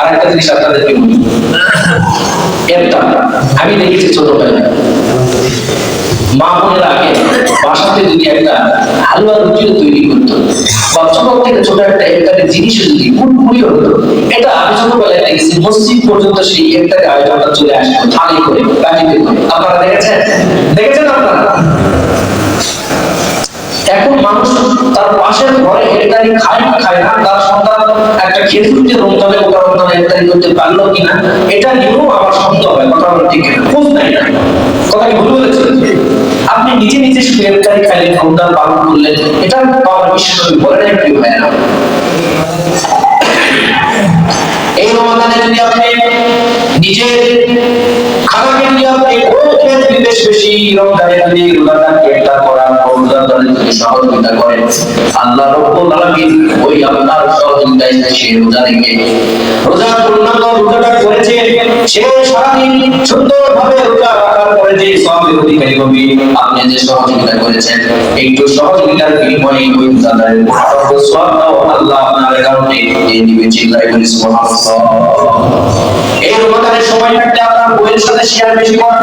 আর একটা জিনিস আপনাদেরকে বলি। একটা, আমি দেখেছি ছোটবেলায়। মা বোনেরা আগে বাসাতে যদি একটা হালুয়া রুটিও তৈরি করতো, বা ছোট থেকে ছোট একটা ইফতারের জিনিসও যদি কুড়কুড়ি হতো, এটা আমি ছোটবেলায় দেখেছি, মসজিদ পর্যন্ত সেই ইফতারের আয়োজনটা চলে আসতো, থালি করে বাটিতে করে। আপনারা দেখেছেন? দেখেছেন আপনারা? এখন মানুষ তার পাশের ঘরে ইফতারি খায় না খায় না। তার সন্তান একটা খেজুর দিয়ে রমজানে রমজানে ইফতারি করতে পারল কিনা, এটা নিয়েও আমার সন্দেহ হয়। কথা বলা ঠিক কিনা? খোঁজ নাই কথা কি ভুল আপনি নিজে নিজে খাইলেন রমজান পালন এটা বিশ্বাস বলে না। এই রমাদানে যদি আপনি নিজের ক্ষেত বিদেশ বেশি রমজানে যদি রোজাদারকে একটা করার রোজাদারের যদি সহযোগিতা করেন, আল্লাহ রব্বুল আলামিন ওই আপনার সহযোগিতায় সে রোজা রোজা পূর্ণাঙ্গ রোজাটা করেছে, সে সারাদিন সুন্দরভাবে রোজা রাখার পরে যে সবের অধিকারী হবে আপনি যে সহযোগিতা করেছেন, একটু সহযোগিতার বিনিময়ে ওই রোজাদারের সর্ব সবটাও আল্লাহ আপনার কারণে এই দিবে চিল্লাই বলি সুবহানাল্লাহ। এই রমাদানের সময় থাকতে আপনার বইয়ের সাথে শেয়ার বেশি করার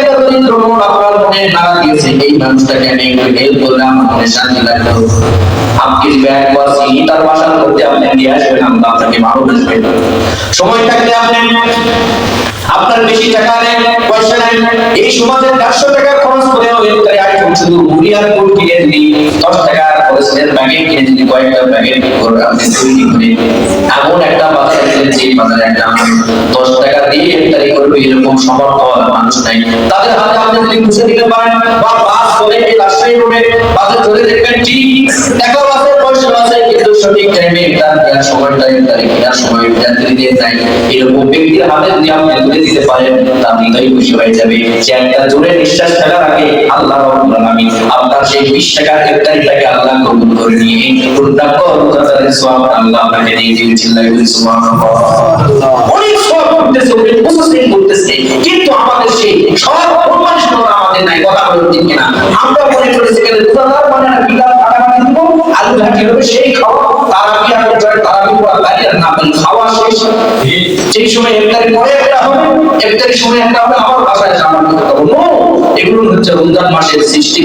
একটা আপনার মনে নাড়া দিয়েছে, এই মানুষটাকে আমি হেল্প করলে আমার শান্তি লাগল। কেজি ব্যাগ বা তার বাসার মধ্যে আপনি দিয়ে আসবেন আমরা আপনাকে ভালোবাসবেন সময় থাকলে আপনি আপনার বেশি টাকা নেন, পয়সা নেন, এই সমাজে চারশো টাকা খরচ করে ইফতারি আইটেম শুধু মুড়ি আর গুড় কিনে দিলি দশ টাকা খরচের প্যাকেট কিনে দিলি কয়েকটা করে আপনি তৈরি করে এমন একটা বাজার যে বাজারে একটা দশ টাকা দিয়ে ইফতারি করবে, এরকম সমর্থ মানুষ নাই। তাদের হাতে আপনি যদি দিতে পারেন, বা বাস করে এই রাজশাহী রোডে বাসে চলে দেখবেন ঠিক পয়সা কিন্তু সঠিক টাইমে ইফতার দেওয়ার ইফতারি কেনার সময় যাত্রী দিয়ে যায়। এরকম ব্যক্তির হাতে যদি আপনি তুলে দিতে পারেন, তার হৃদয় খুশি হয়ে যাবে। যে একটা জোরে নিঃশ্বাস ফেলার আগে আল্লাহ আপনার সেই 20 টাকার ইফতারিটাকে আল্লাহ কবুল করে নিয়ে আল্লাহ আপনাকে দিয়ে সুবহানাল্লাহ অনেক করতেছে, অনেক প্রসেসিং করতেছে। কিন্তু আমাদের মনে সেই সময় একটা হবে একটা হবে এগুলো হচ্ছে রমজান মাসের সৃষ্টি।